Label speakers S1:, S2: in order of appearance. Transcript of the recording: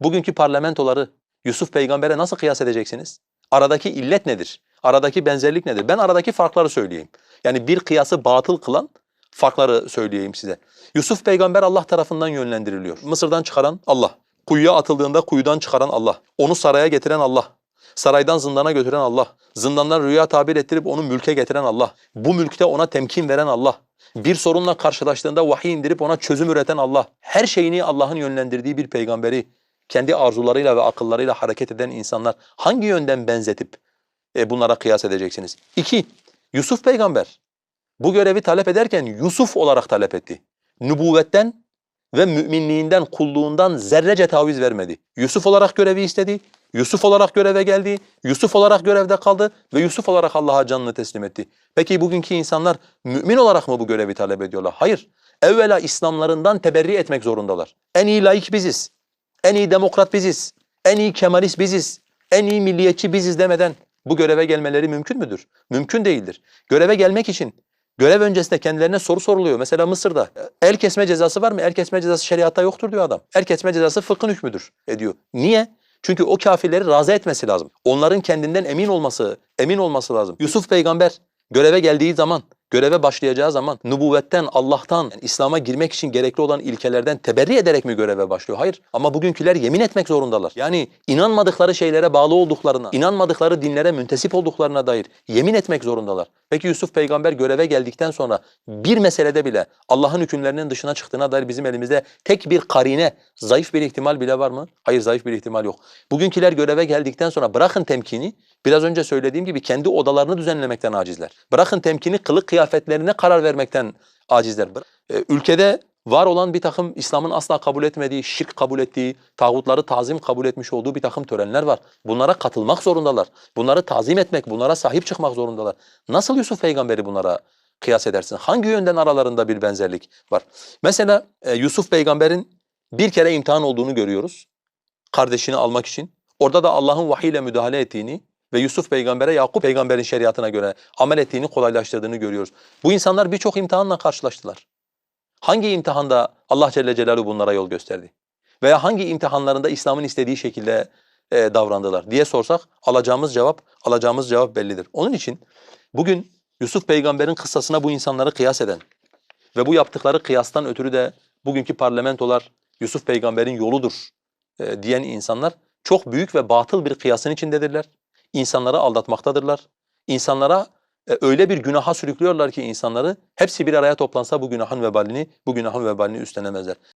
S1: bugünkü parlamentoları Yusuf peygambere nasıl kıyas edeceksiniz? Aradaki illet nedir? Aradaki benzerlik nedir? Ben aradaki farkları söyleyeyim. Yani bir kıyası batıl kılan farkları söyleyeyim size. Yusuf peygamber Allah tarafından yönlendiriliyor. Mısır'dan çıkaran Allah. Kuyuya atıldığında kuyudan çıkaran Allah. Onu saraya getiren Allah. Saraydan zindana götüren Allah. Zindandan rüya tabir ettirip onu mülke getiren Allah. Bu mülkte ona temkin veren Allah. Bir sorunla karşılaştığında vahiy indirip ona çözüm üreten Allah. Her şeyini Allah'ın yönlendirdiği bir peygamberi kendi arzularıyla ve akıllarıyla hareket eden insanlar hangi yönden benzetip e, bunlara kıyas edeceksiniz? İki, Yusuf peygamber bu görevi talep ederken Yusuf olarak talep etti. Nübüvvetten ve müminliğinden, kulluğundan zerrece taviz vermedi. Yusuf olarak görevi istedi, Yusuf olarak göreve geldi, Yusuf olarak görevde kaldı ve Yusuf olarak Allah'a canını teslim etti. Peki bugünkü insanlar mümin olarak mı bu görevi talep ediyorlar? Hayır. Evvela İslamlarından teberri etmek zorundalar. En iyi laik biziz, en iyi demokrat biziz, en iyi kemalist biziz, en iyi milliyetçi biziz demeden bu göreve gelmeleri mümkün müdür? Mümkün değildir. Göreve gelmek için görev öncesinde kendilerine soru soruluyor. Mesela Mısır'da el kesme cezası var mı? El kesme cezası şeriatta yoktur diyor adam. El kesme cezası fıkhın hükmüdür ediyor. Niye? Çünkü o kafirleri razı etmesi lazım. Onların kendinden emin olması, emin olması lazım. Yusuf peygamber göreve geldiği zaman, göreve başlayacağı zaman nübüvvetten, Allah'tan, yani İslam'a girmek için gerekli olan ilkelerden teberri ederek mi göreve başlıyor? Hayır. Ama bugünküler yemin etmek zorundalar. Yani inanmadıkları şeylere bağlı olduklarına, inanmadıkları dinlere müntesip olduklarına dair yemin etmek zorundalar. Peki Yusuf peygamber göreve geldikten sonra bir meselede bile Allah'ın hükümlerinin dışına çıktığına dair bizim elimizde tek bir karine, zayıf bir ihtimal bile var mı? Hayır zayıf bir ihtimal yok. Bugünküler göreve geldikten sonra bırakın temkini, biraz önce söylediğim gibi kendi odalarını düzenlemekten acizler. Bırakın temkini kılık kıyafetlerine karar vermekten acizler. Ee, ülkede var olan bir takım İslam'ın asla kabul etmediği, şirk kabul ettiği, tağutları tazim kabul etmiş olduğu bir takım törenler var. Bunlara katılmak zorundalar. Bunları tazim etmek, bunlara sahip çıkmak zorundalar. Nasıl Yusuf peygamberi bunlara kıyas edersin? Hangi yönden aralarında bir benzerlik var? Mesela e, Yusuf peygamberin bir kere imtihan olduğunu görüyoruz. Kardeşini almak için. Orada da Allah'ın vahiyle müdahale ettiğini ve Yusuf peygambere Yakup peygamberin şeriatına göre amel ettiğini kolaylaştırdığını görüyoruz. Bu insanlar birçok imtihanla karşılaştılar. Hangi imtihanda Allah Celle Celaluhu bunlara yol gösterdi? Veya hangi imtihanlarında İslam'ın istediği şekilde e, davrandılar diye sorsak alacağımız cevap alacağımız cevap bellidir. Onun için bugün Yusuf peygamberin kıssasına bu insanları kıyas eden ve bu yaptıkları kıyastan ötürü de bugünkü parlamentolar Yusuf peygamberin yoludur e, diyen insanlar çok büyük ve batıl bir kıyasın içindedirler. İnsanları aldatmaktadırlar. İnsanlara e, öyle bir günaha sürüklüyorlar ki insanları hepsi bir araya toplansa bu günahın vebalini, bu günahın vebalini üstlenemezler.